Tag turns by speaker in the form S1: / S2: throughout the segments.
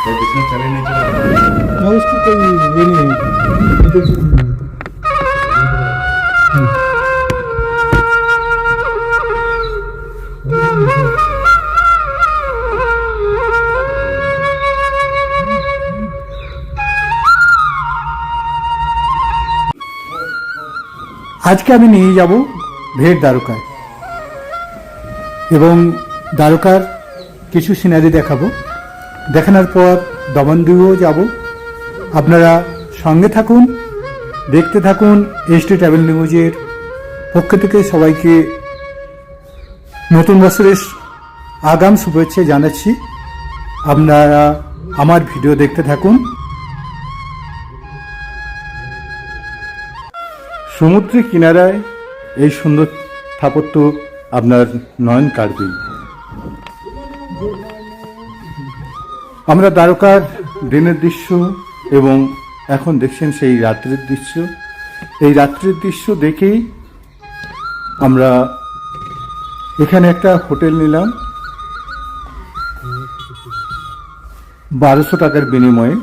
S1: तो बिजनेस चले नहीं चले
S2: मैं उसको कोई ये नहीं है আজকে আমি নিয়ে যাব ভেট দ্বারকায় এবং দ্বারকার কিছু সিনারি দেখাবো দেখানোর পর দমনদিও যাব। আপনারা সঙ্গে থাকুন, দেখতে থাকুন এসটি ট্রাভেল নিউজের পক্ষ থেকে সবাইকে নতুন বছরের আগাম শুভেচ্ছা জানাচ্ছি। আপনারা আমার ভিডিও দেখতে থাকুন। সমুদ্রের কিনারায় এই সুন্দর স্থাপত্য আপনার নয়ন কাড়বেই আমরা দ্বারকার দিনের দৃশ্য এবং এখন দেখছেন সেই রাত্রের দৃশ্য। এই রাত্রির দৃশ্য দেখেই আমরা এখানে একটা হোটেল নিলাম। বারোশো টাকার বিনিময়ে।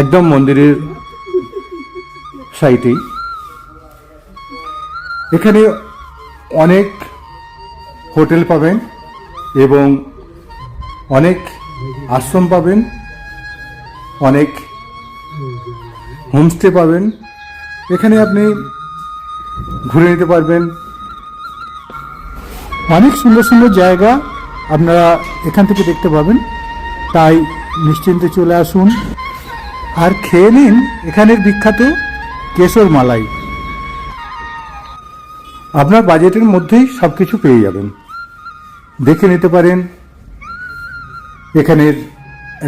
S2: একদম মন্দিরের সাইটেই। এখানে অনেক হোটেল পাবেন এবং অনেক আশ্রম পাবেন, অনেক হোমস্টে পাবেন। এখানে আপনি ঘুরে নিতে পারবেন। অনেক সুন্দর সুন্দর জায়গা আপনারা এখান থেকে দেখতে পাবেন। তাই নিশ্চিন্তে চলে আসুন। আর খেয়ে নিন এখানের বিখ্যাত কেশর মালাই। আপনার বাজেটের মধ্যেই সব কিছু পেয়ে যাবেন। দেখে নিতে পারেন। এখানের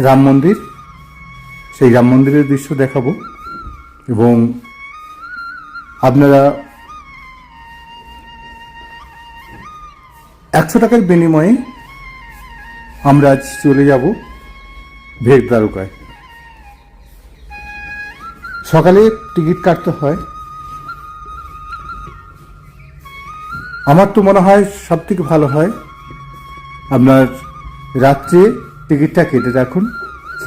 S2: রাম মন্দির, সেই রাম মন্দিরের দৃশ্য দেখাবো। এবং আপনারা একশো টাকার বিনিময়ে আমরা আজ চলে যাব ভেগ দ্বারকায়। সকালে টিকিট কাটতে হয়। আমার তো মনে হয় সব থেকে ভালো হয় আপনার রাত্রে টিকিটটা কেটে রাখুন।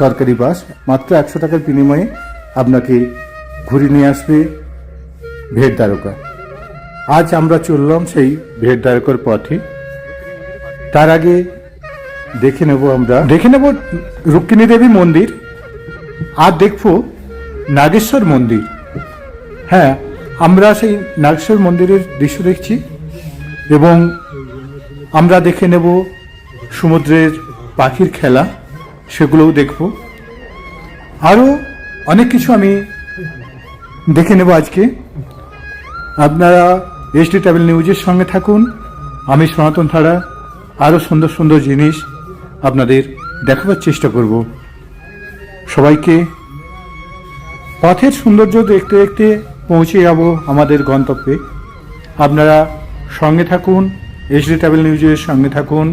S2: সরকারি বাস, মাত্র একশো টাকার বিনিময়ে আপনাকে ঘুরে নিয়ে আসবে ভেট দ্বারকা। আজ আমরা চললাম সেই ভেট দ্বারকার পথে। তার আগে দেখে নেব আমরা দেখে নেব রুক্মিণী দেবী মন্দির, আর দেখব নাগেশ্বর মন্দির। হ্যাঁ আমরা সেই নাগেশ্বর মন্দিরের দৃশ্য দেখছি, এবং আমরা দেখে নেব সমুদ্রের পাখির খেলা, সেগুলোও দেখব। আরও অনেক কিছু আমি দেখে নেব আজকে। আপনারা এসডি ট্রাভেল নিউজের সঙ্গে থাকুন। আমি সনাতন ধারা আরও সুন্দর সুন্দর জিনিস আপনাদের দেখাবার চেষ্টা করব। সবাইকে পথের সৌন্দর্য দেখতে দেখতে পৌঁছে যাব আমাদের গন্তব্যে। আপনারা সঙ্গে থাকুন এসডি ট্রাভেল নিউজের সঙ্গে থাকুন।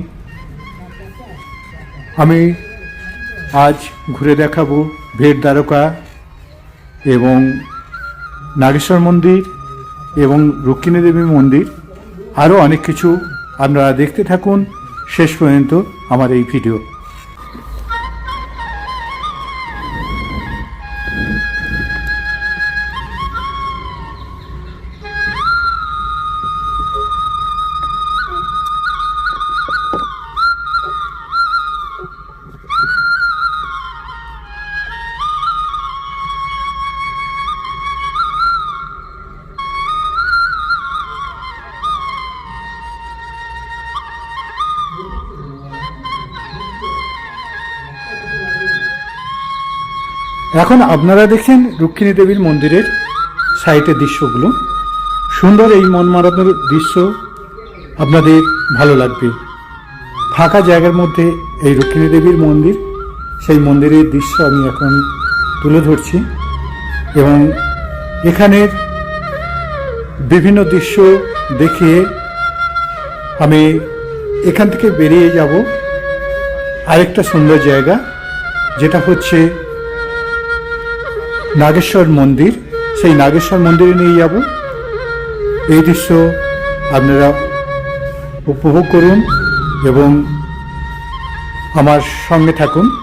S2: আমি আজ ঘুরে দেখাবো ভেট দ্বারকা এবং নাগেশ্বর মন্দির এবং রুক্মিণী দেবী মন্দির। আরও অনেক কিছু আপনারা দেখতে থাকুন। শেষ পর্যন্ত আমার এই ভিডিও। এখন আপনারা দেখছেন রুক্মিণী দেবীর মন্দিরের সাইটের দৃশ্যগুলো। সুন্দর এই মন মারানোর দৃশ্য আপনাদের ভালো লাগবে। ফাঁকা জায়গার মধ্যে এই রুক্মিণী দেবীর মন্দির, সেই মন্দিরের দৃশ্য আমি এখন তুলে ধরছি এবং এখানের বিভিন্ন দৃশ্য দেখিয়ে আমি এখান থেকে বেরিয়ে যাব। আরেকটা সুন্দর জায়গা, যেটা হচ্ছে নাগেশ্বর মন্দির, সেই নাগেশ্বর মন্দিরে নিয়ে যাব। এই দৃশ্য আপনারা উপভোগ করুন এবং আমার সঙ্গে থাকুন।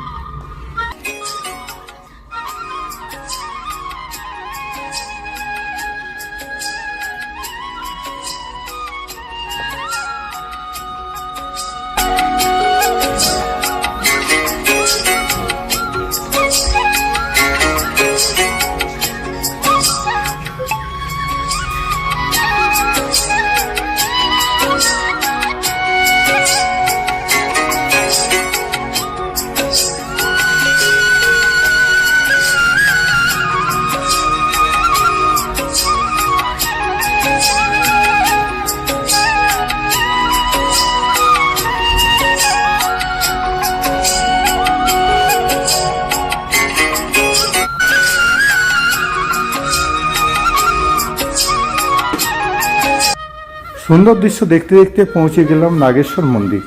S2: সুন্দর দৃশ্য দেখতে দেখতে পৌঁছে গেলাম নাগেশ্বর মন্দির।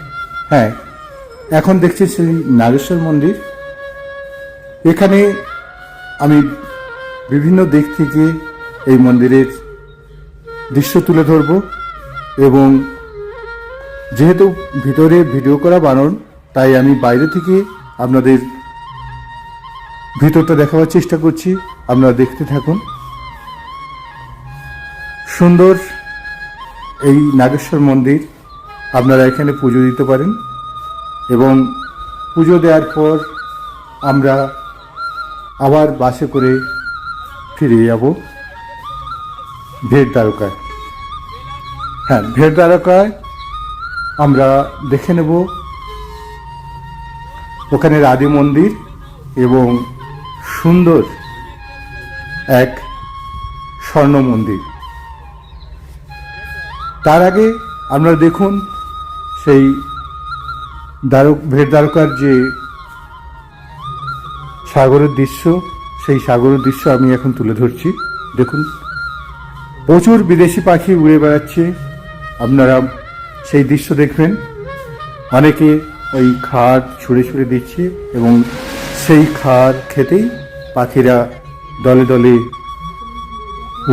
S2: হ্যাঁ এখন দেখছি সেই নাগেশ্বর মন্দির। এখানে আমি বিভিন্ন দিক থেকে এই মন্দিরের দৃশ্য তুলে ধরব এবং যেহেতু ভিতরে ভিডিও করা বানর, তাই আমি বাইরে থেকে আপনাদের ভিতরটা দেখাবার চেষ্টা করছি। আপনারা দেখতে থাকুন। সুন্দর এই নাগেশ্বর মন্দির আপনারা এখানে পুজো দিতে পারেন এবং পুজো দেওয়ার পর আমরা আবার বাসে করে ফিরে যাব ভেট দ্বারকায় হ্যাঁ ভেট দ্বারকায় আমরা দেখে নেব ওখানে রাধে মন্দির এবং সুন্দর এক স্বর্ণ মন্দির। তার আগে আপনারা দেখুন সেই দ্বারক ভেট দ্বারকার যে সাগরের দৃশ্য, সেই সাগরের দৃশ্য আমি এখন তুলে ধরছি। দেখুন, প্রচুর বিদেশি পাখি উড়ে বেড়াচ্ছে। আপনারা সেই দৃশ্য দেখবেন। অনেকে ওই খাদ ছুঁড়ে ছুঁড়ে দিচ্ছে এবং সেই খাদ খেতেই পাখিরা দলে দলে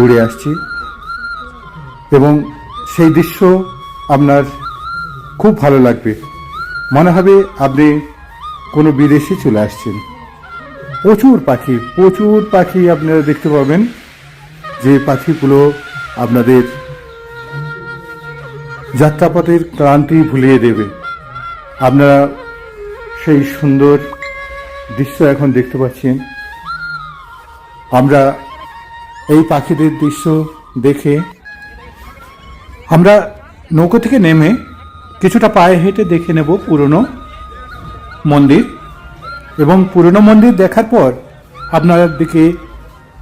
S2: উড়ে আসছে। এবং সেই দৃশ্য আপনার খুব ভালো লাগবে। মনে হবে আপনি কোনো বিদেশে চলে আসছেন। প্রচুর পাখি প্রচুর পাখি আপনারা দেখতে পাবেন। যে পাখিগুলো আপনাদের যাত্রাপথের ক্লান্তি ভুলিয়ে দেবে। আপনারা সেই সুন্দর দৃশ্য এখন দেখতে পাচ্ছেন। আমরা এই পাখিদের দৃশ্য দেখে আমরা নৌকো থেকে নেমে কিছুটা পায়ে হেঁটে দেখে নেব পুরনো মন্দির এবং পুরনো মন্দির দেখার পর আপনার দিকে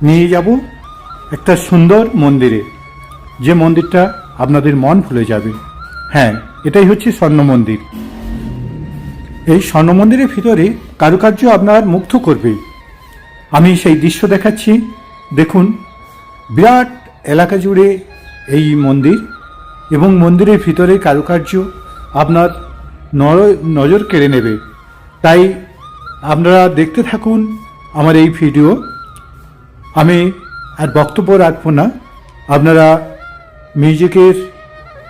S2: নিয়ে যাব একটা সুন্দর মন্দিরে। যে মন্দিরটা আপনাদের মন ভুলে যাবে। হ্যাঁ এটাই হচ্ছে স্বর্ণ মন্দির। এই স্বর্ণ মন্দিরের ভিতরে কারুকার্য আপনার মুগ্ধ করবে। আমি সেই দৃশ্য দেখাচ্ছি। দেখুন, বিরাট এলাকা জুড়ে এই মন্দির। এবং মন্দিরের ভিতরে কারুকার্য আপনার নর- নজর কেড়ে নেবে। তাই আপনারা দেখতে থাকুন আমার এই ভিডিও। আমি আর বক্তব্য রাখব না। আপনারা মিউজিকের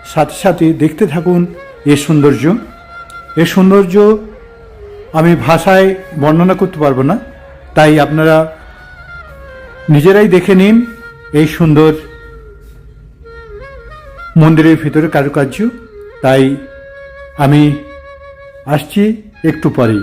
S2: সাথে সাথে দেখতে থাকুন এর সৌন্দর্য। এর সৌন্দর্য আমি ভাষায় বর্ণনা করতে পারব না। তাই আপনারা নিজেরাই দেখে নিন এই সুন্দর মন্দিরের ভিতরে কারুকার্য তাই আমি আসছি একটু পরেই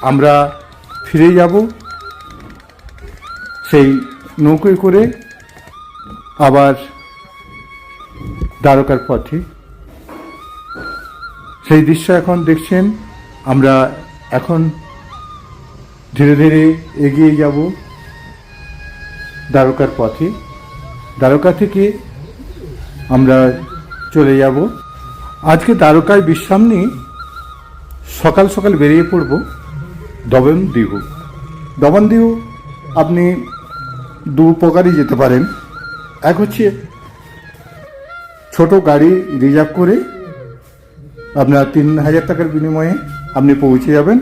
S2: আমরা ফিরে যাব। সেই নৌকোয় করে আবার দ্বারকার পথে। সেই দৃশ্য এখন দেখছেন, আমরা এখন ধীরে ধীরে এগিয়ে যাব দ্বারকার পথে। দ্বারকা থেকে আমরা চলে যাব। আজকে দ্বারকায় বিশ্রাম নিয়ে সকাল সকাল বেরিয়ে পড়ব। দমনদিউ দমনদিউ আপনি দু প্রকারই যেতে পারেন। এক হচ্ছে ছোট গাড়ি রিজার্ভ করে আপনার তিন হাজার টাকার বিনিময়ে আপনি পৌঁছে যাবেন।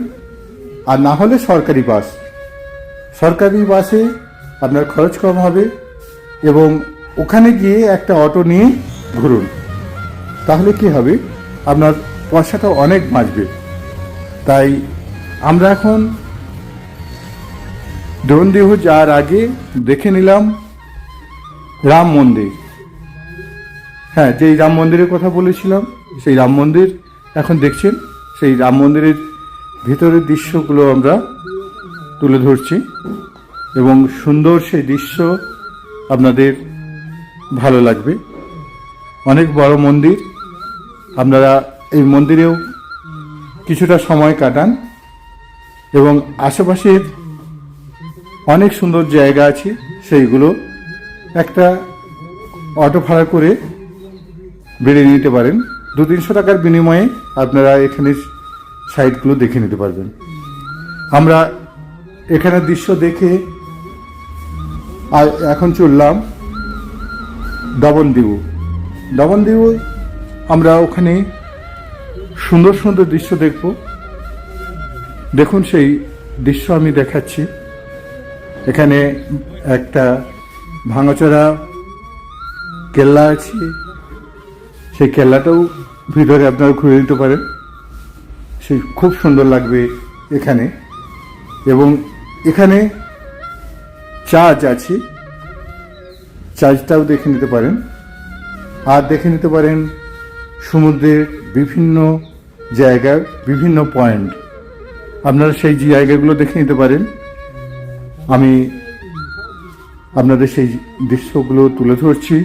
S2: আর না হলে সরকারি বাস। সরকারি বাসে আপনার খরচ কম হবে এবং ওখানে গিয়ে একটা অটো নিয়ে ঘুরুন। তাহলে কি হবে? আপনার পয়সাটা অনেক বাঁচবে। তাই আমরা এখন দোনদেহ যাওয়ার আগে দেখে নিলাম রাম মন্দির। হ্যাঁ যেই রাম মন্দিরের কথা বলেছিলাম, সেই রাম মন্দির এখন দেখছেন, সেই রাম মন্দিরের ভিতরের দৃশ্যগুলো আমরা তুলে ধরছি এবং সুন্দর সেই দৃশ্য আপনাদের ভালো লাগবে। অনেক বড় মন্দির, আপনারা এই মন্দিরেও কিছুটা সময় কাটান। এবং আশেপাশের অনেক সুন্দর জায়গা আছে, সেইগুলো একটা অটো ভাড়া করে বেরিয়ে নিতে পারেন। দু তিনশো টাকার বিনিময়ে আপনারা এখানে সাইটগুলো দেখে নিতে পারবেন। আমরা এখানের দৃশ্য দেখে আর এখন চললাম দমনদ্বীপ দমনদ্বীপ আমরা ওখানে সুন্দর সুন্দর দৃশ্য দেখব। দেখুন সেই দৃশ্য আমি দেখাচ্ছি। এখানে একটা ভাঙাচোরা কেল্লা আছে। সেই কেল্লাটাও ভিতরে আপনারা ঘুরে নিতে পারেন। সে খুব সুন্দর লাগবে এখানে। এবং এখানে চার্চ আছে। চার্চটাও দেখে নিতে পারেন। আর দেখে নিতে পারেন সমুদ্রের বিভিন্ন জায়গার বিভিন্ন পয়েন্ট। আপনারা সেই জায়গাগুলো দেখে নিতে পারেন। আমি আপনাদের সেই দৃশ্যগুলো তুলে ধরছি।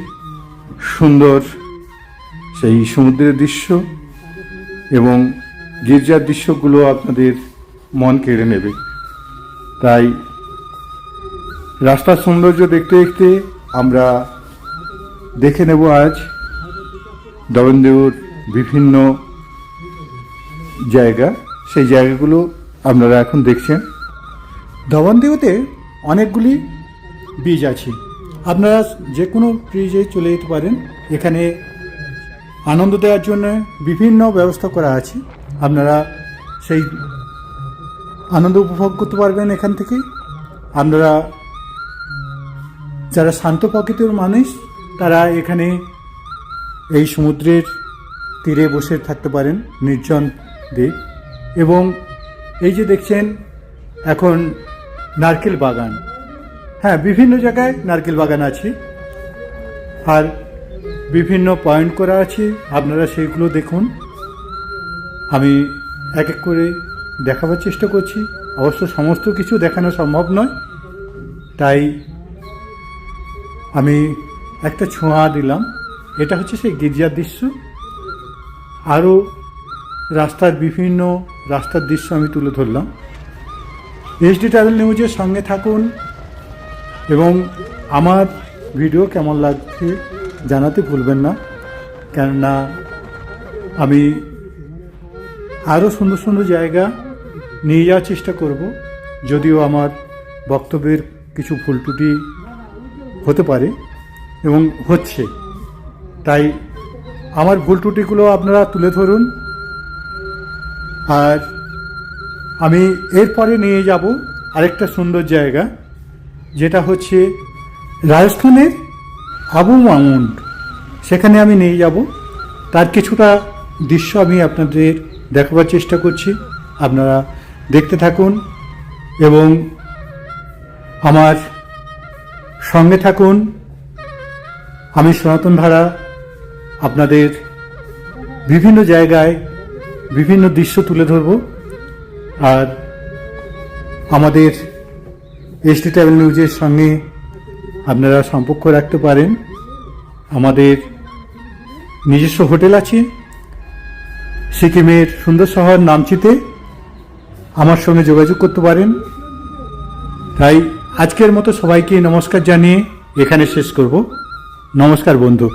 S2: সুন্দর সেই সমুদ্রের দৃশ্য এবং গির্জার দৃশ্যগুলো আপনাদের মন কেড়ে নেবে। তাই রাস্তার সৌন্দর্য দেখতে দেখতে আমরা দেখে নেব আজ দমনদেউর বিভিন্ন জায়গা। সেই জায়গাগুলো আপনারা এখন দেখছেন। দমনদেউতে অনেকগুলি বীজ আছে। আপনারা যে কোনো ব্রিজে চলে যেতে পারেন। এখানে আনন্দ দেওয়ার জন্য বিভিন্ন ব্যবস্থা করা আছে। আপনারা সেই আনন্দ উপভোগ করতে পারবেন এখান থেকে। আপনারা যারা শান্ত প্রকৃতির মানুষ, তারা এখানে এই সমুদ্রের তীরে বসে থাকতে পারেন নির্জন দ্বীপ এবং এই যে দেখছেন, এখন নারকেল বাগান। হ্যাঁ বিভিন্ন জায়গায় নারকেল বাগান আছে। আর বিভিন্ন পয়েন্ট করা আছে। আপনারা সেইগুলো দেখুন। আমি এক এক করে দেখাবার চেষ্টা করছি। অবশ্য সমস্ত কিছু দেখানো সম্ভব নয়। তাই আমি একটা ছোঁয়া দিলাম। এটা হচ্ছে সেই গির্জার দৃশ্য। আরও রাস্তার বিভিন্ন রাস্তার দৃশ্য আমি তুলে ধরলাম। এইচডি ট্রাভেল নিউজের সঙ্গে থাকুন এবং আমার ভিডিও কেমন লাগছে জানাতে ভুলবেন না। কেননা আমি আরও সুন্দর সুন্দর জায়গা নিয়ে যাওয়ার চেষ্টা করব, যদিও আমার বক্তব্যের কিছু ভুল ত্রুটি হতে পারে এবং হচ্ছে। তাই আমার ভুল ত্রুটিগুলো আপনারা তুলে ধরুন। আর আমি এরপরে নিয়ে যাব আরেকটা সুন্দর জায়গা, যেটা হচ্ছে রাজস্থানের আবু মাউন্ট সেখানে আমি নিয়ে যাব। তার কিছুটা দৃশ্য আমি আপনাদের দেখাবার চেষ্টা করছি। আপনারা দেখতে থাকুন এবং আমার সঙ্গে থাকুন। আমি সনাতন ধারা আপনাদের বিভিন্ন জায়গায় বিভিন্ন দৃশ্য তুলে ধরব। আর আমাদের এসটি ট্রাভেল নিউজের সঙ্গে আপনারা সম্পর্ক রাখতে পারেন। আমাদের নিজস্ব হোটেল আছে, সিকিমের সুন্দর শহর নামচিতে। আমার সঙ্গে যোগাযোগ করতে পারেন। তাই আজকের মতো সবাইকে নমস্কার জানিয়ে এখানে শেষ করব। নমস্কার বন্ধু।